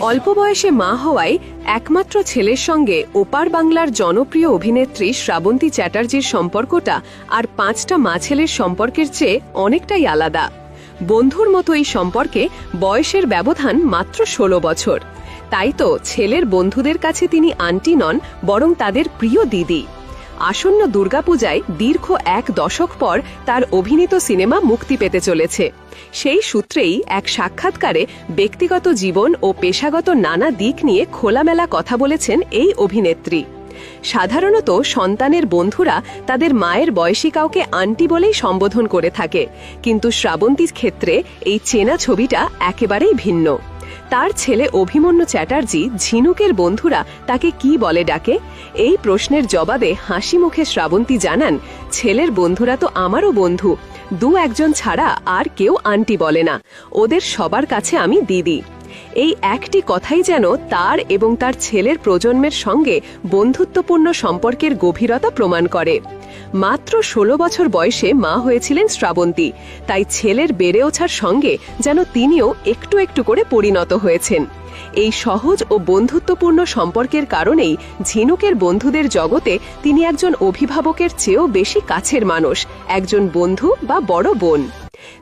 অল্প বয়সে মা হওয়ায় একমাত্র ছেলের সঙ্গে ওপার বাংলার জনপ্রিয় অভিনেত্রী শ্রাবন্তী চ্যাটার্জির সম্পর্কটা আর পাঁচটা মা ছেলের সম্পর্কের চেয়ে অনেকটাই আলাদা। বন্ধুর মতো এই সম্পর্কে বয়সের ব্যবধান মাত্র ষোলো বছর। তাই তো ছেলের বন্ধুদের কাছে তিনি আন্টি নন, বরং তাদের প্রিয় দিদি। আসন্ন দুর্গাপূজায় দীর্ঘ এক দশক পর তার অভিনীত সিনেমা মুক্তি পেতে চলেছে। সেই সূত্রেই এক সাক্ষাৎকারে ব্যক্তিগত জীবন ও পেশাগত নানা দিক নিয়ে খোলামেলা কথা বলেছেন এই অভিনেত্রী। সাধারণত সন্তানের বন্ধুরা তাদের মায়ের বয়সী কাউকে আন্টি বলেই সম্বোধন করে থাকে, কিন্তু শ্রাবন্তীর ক্ষেত্রে এই চেনা ছবিটা একেবারেই ভিন্ন। তার ছেলে অভিমন্যু চ্যাটার্জি ঝিনুকের বন্ধুরা তাকে কি বলে ডাকে? এই প্রশ্নের জবাবে হাসি মুখে শ্রাবন্তী জানান, ছেলের বন্ধুরা তো আমারও বন্ধু। দু একজন ছাড়া আর কেউ আন্টি বলে না। ওদের সবার কাছে আমি দিদি। এই একটি কথাই যেন তার এবং তার ছেলের প্রজন্মের সঙ্গে বন্ধুত্বপূর্ণ সম্পর্কের গভীরতা প্রমাণ করে। মাত্র ষোলো বছর বয়সে মা হয়েছিলেন শ্রাবন্তী। তাই ছেলের বেড়ে ওঠার সঙ্গে যেন তিনিও একটু একটু করে পরিণত হয়েছেন। এই সহজ ও বন্ধুত্বপূর্ণ সম্পর্কের কারণেই ঝিনুকের বন্ধুদের জগতে তিনি একজন অভিভাবকের চেয়েও বেশি কাছের মানুষ, একজন বন্ধু বা বড় বোন।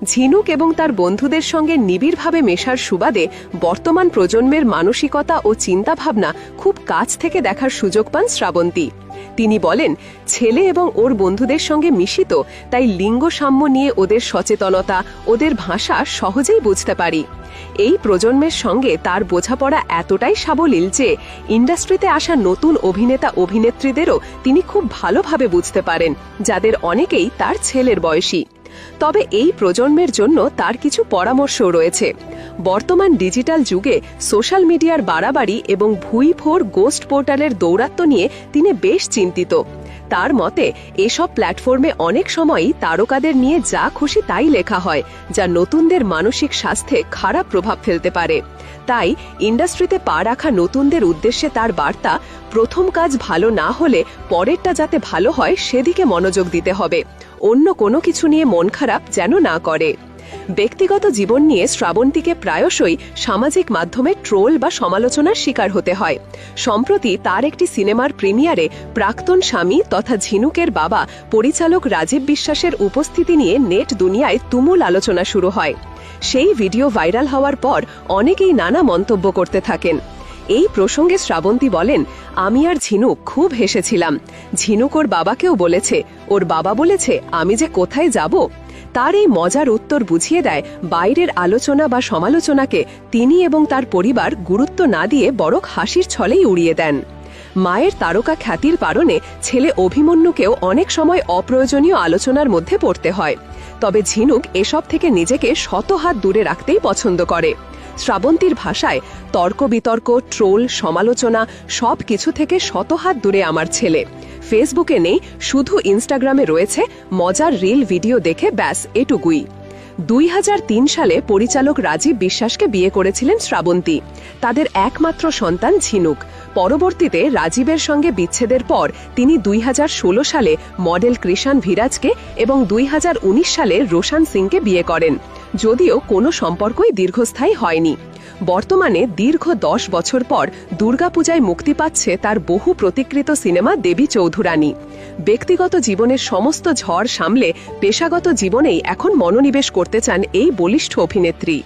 ঝিনুক এবং তার বন্ধুদের সঙ্গে নিবিড়ভাবে মেশার সুবাদে বর্তমান প্রজন্মের মানসিকতা ও চিন্তাভাবনা খুব কাছ থেকে দেখার সুযোগ পান শ্রাবন্তী। তিনি বলেন, ছেলে এবং ওর বন্ধুদের সঙ্গে মিশিত, তাই লিঙ্গ সাম্য নিয়ে ওদের সচেতনতা, ওদের ভাষা সহজেই বুঝতে পারি। এই প্রজন্মের সঙ্গে তার বোঝাপড়া এতটাই সাবলীল যে ইন্ডাস্ট্রিতে আসা নতুন অভিনেতা, অভিনেত্রীদেরও তিনি খুব ভালোভাবে বুঝতে পারেন, যাদের অনেকেই তার ছেলের বয়সী। তবে এই প্রজন্মের জন্য তার কিছু পরামর্শও রয়েছে। বর্তমান ডিজিটাল যুগে সোশ্যাল মিডিয়ার বাড়াবাড়ি এবং ভুই ফোর গোস্ট পোর্টালের দৌরাত্ম্য নিয়ে তিনি বেশ চিন্তিত। তার মতে, এসব প্ল্যাটফর্মে অনেক সময়ই তারকাদের নিয়ে যা খুশি তাই লেখা হয়, যা নতুনদের মানসিক স্বাস্থ্যে খারাপ প্রভাব ফেলতে পারে। তাই, ইন্ডাস্ট্রিতে পা রাখা নতুনদের উদ্দেশ্যে তার বার্তা, প্রথম কাজ ভালো না হলে পরেরটা যাতে ভালো হয় সেদিকে মনোযোগ দিতে হবে। অন্য কোনো কিছু নিয়ে মন খারাপ যেন না করে। ব্যক্তিগত জীবন নিয়ে শ্রাবন্তীকে প্রায়শই সামাজিক মাধ্যমে ট্রোল বা সমালোচনার শিকার হতে হয়। সম্প্রতি তার একটি সিনেমার প্রিমিয়ারে প্রাক্তন স্বামী তথা ঝিনুকের বাবা পরিচালক রাজীব বিশ্বাসের উপস্থিতি নিয়ে নেট দুনিয়ায় তুমুল আলোচনা শুরু হয়। সেই ভিডিও ভাইরাল হওয়ার পর অনেকেই নানা মন্তব্য করতে থাকেন। এই প্রসঙ্গে শ্রাবন্তী বলেন, আমি আর ঝিনুক খুব হেসেছিলাম। ঝিনুক ওর বাবাকেও বলেছে। ওর বাবা বলেছে, আমি যে কোথায় যাব তার এই মজার উত্তর বুঝিয়ে দেয় বাইরের আলোচনা বা সমালোচনাকে তিনি এবং তার পরিবার গুরুত্ব না দিয়ে বড়ক হাসির ছলেই উড়িয়ে দেন। মায়ের তারকা খ্যাতির কারণে ছেলে অভিমন্যুকেও অনেক সময় অপ্রয়োজনীয় আলোচনার মধ্যে পড়তে হয়। তবে ঝিনুক এসব থেকে নিজেকে শত হাত দূরে রাখতেই পছন্দ করে। শ্রাবন্তীর ভাষায় তর্ক বিতর্ক ট্রোল, সমালোচনা সব কিছু থেকে শতহাত দূরে আমার ছেলে। ফেসবুকে নেই, শুধু ইনস্টাগ্রামে রয়েছে মজার রিল ভিডিও দেখে ব্যাস, এটুকুই। দুই হাজার তিন সালে পরিচালক রাজীব বিশ্বাসকে বিয়ে করেছিলেন শ্রাবন্তী। তাদের একমাত্র সন্তান ঝিনুক। পরবর্তীতে রাজীবের সঙ্গে বিচ্ছেদের পর তিনি দুই হাজার ষোলো সালে মডেল কৃষাণ ভিরাজকে এবং দুই হাজার উনিশ সালে রোশান সিংকে বিয়ে করেন। যদিও কোনো সম্পর্কই দীর্ঘস্থায়ী হয়নি। বর্তমানে দীর্ঘ দশ বছর পর দুর্গাপূজায় মুক্তি পাচ্ছে তার বহু প্রতিকৃত সিনেমা দেবী চৌধুরানী। ব্যক্তিগত জীবনের সমস্ত ঝড় সামলে পেশাগত জীবনেই এখন মনোনিবেশ করতে চান এই বলিষ্ঠ অভিনেত্রী।